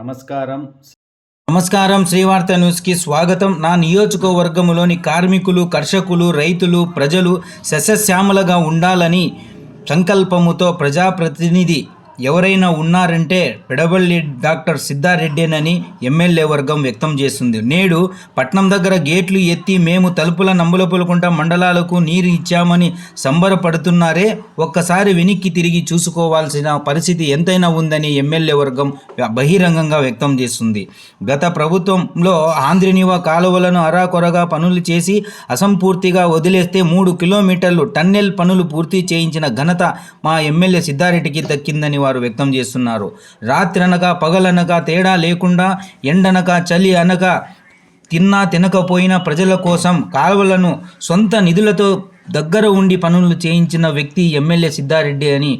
నమస్కారం. నమస్కారం శ్రీవార్త న్యూస్కి స్వాగతం. నా నియోజకవర్గములోని కార్మికులు కర్షకులు రైతులు ప్రజలు సస్యశ్యామలగా ఉండాలని సంకల్పముతో ప్రజాప్రతినిధి ఎవరైనా ఉన్నారంటే పెడబల్లి డాక్టర్ సిద్ధారెడ్డేనని ఎమ్మెల్యే వర్గం వ్యక్తం చేస్తుంది. నేడు పట్నం దగ్గర గేట్లు ఎత్తి మేము తలుపుల నంబులపులకుంట మండలాలకు నీరు ఇచ్చామని సంబరపడుతున్నారే ఒక్కసారి వెనక్కి తిరిగి చూసుకోవాల్సిన పరిస్థితి ఎంతైనా ఉందని ఎమ్మెల్యే వర్గం బహిరంగంగా వ్యక్తం చేస్తుంది. గత ప్రభుత్వంలో ఆంధ్రనివా కాలువలను అరాకొరగా పనులు చేసి అసంపూర్తిగా వదిలేస్తే మూడు కిలోమీటర్లు టన్నెల్ పనులు పూర్తి చేయించిన ఘనత మా ఎమ్మెల్యే సిద్ధారెడ్డికి దక్కిందని వారు వారు వ్యక్తం చేస్తున్నారు. రాత్రి అనగా పగలనగా తేడా లేకుండా ఎండనక చలి అనగా తిన్నా తినకపోయినా ప్రజల కోసం కాలువలను సొంత నిధులతో దగ్గర ఉండి పనులు చేయించిన వ్యక్తి ఎమ్మెల్యే సిద్ధారెడ్డి అని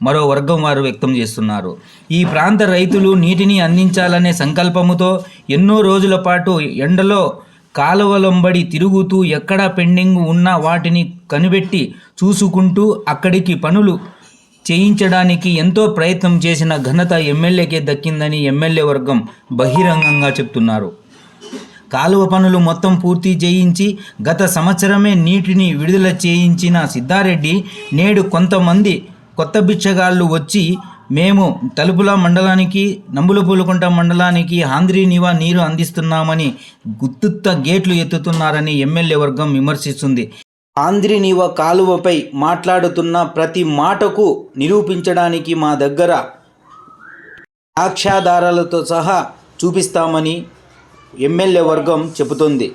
మరో వర్గం వారు వ్యక్తం చేస్తున్నారు. ఈ ప్రాంత రైతులు నీటిని అందించాలనే సంకల్పముతో ఎన్నో రోజుల పాటు ఎండలో కాలువలంబడి తిరుగుతూ ఎక్కడ పెండింగ్ ఉన్న వాటిని కనిపెట్టి చూసుకుంటూ అక్కడికి పనులు చేయించడానికి ఎంతో ప్రయత్నం చేసిన ఘనత ఎమ్మెల్యేకే దక్కిందని ఎమ్మెల్యే వర్గం బహిరంగంగా చెప్తున్నారు. కాలువ పనులు మొత్తం పూర్తి చేయించి గత సంవత్సరమే నీటిని విడుదల చేయించిన సిద్ధారెడ్డి నేడు కొంతమంది కొత్త బిచ్చగాళ్ళు వచ్చి మేము తలుపుల మండలానికి నంబులపూలకుంట మండలానికి ఆంధ్రీ నివా నీరు అందిస్తున్నామని గుత్తుత్త గేట్లు ఎత్తుతున్నారని ఎమ్మెల్యే వర్గం విమర్శిస్తుంది. ఆంధ్రినీవ కాలువపై మాట్లాడుతున్న ప్రతి మాటకు నిరూపించడానికి మా దగ్గర సాక్ష్యాధారాలతో సహా చూపిస్తామని ఎమ్మెల్యే వర్గం చెబుతోంది.